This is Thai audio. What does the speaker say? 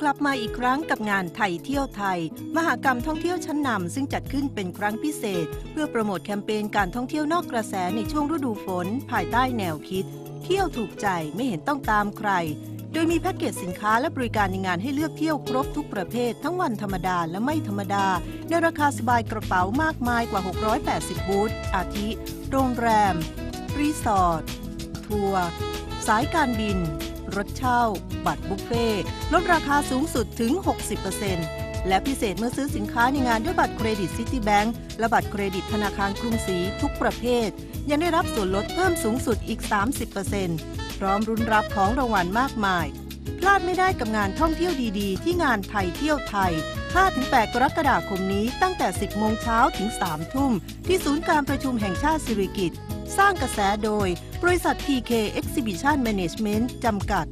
กลับมาอีกครั้งกับงานไทยเที่ยวไทย มหากรรมท่องเที่ยวชั้นนำซึ่งจัดขึ้นเป็นครั้งพิเศษ เพื่อโปรโมทแคมเปญการท่องเที่ยวนอกกระแสในช่วงฤดูฝน ภายใต้แนวคิด เที่ยวถูกใจไม่เห็นต้องตามใคร โดยมีแพ็กเกจสินค้าและบริการในงานให้เลือกเที่ยวครบทุกประเภท ทั้งวันธรรมดาและไม่ธรรมดา ในราคาสบายกระเป๋ามากมายกว่า 680 บูธอาทิ โรงแรม รีสอร์ททัวร์สายการบิน รถเช่า บัตรบุฟเฟ่ลดราคาสูงสุดถึง 60%และพิเศษเมื่อซื้อสินค้าในงานด้วยบัตรเครดิตซิตี้แบงก์และบัตรเครดิตธนาคารกรุงศรีทุกประเภท ยังได้รับส่วนลดเพิ่มสูงสุดอีก 30%พร้อมรุนรับของรางวัลมากมาย พลาดไม่ได้กับงานท่องเที่ยวดีๆ ที่งานไทยเที่ยวไทย 5-8 กรกฎาคมนี้ตั้งแต่ 10 โมงเช้าถึง 3 ทุ่ม ที่ศูนย์การประชุมแห่งชาติสิริกิติ์สร้างกระแสโดย บริษัท PK Exhibition Management จำกัด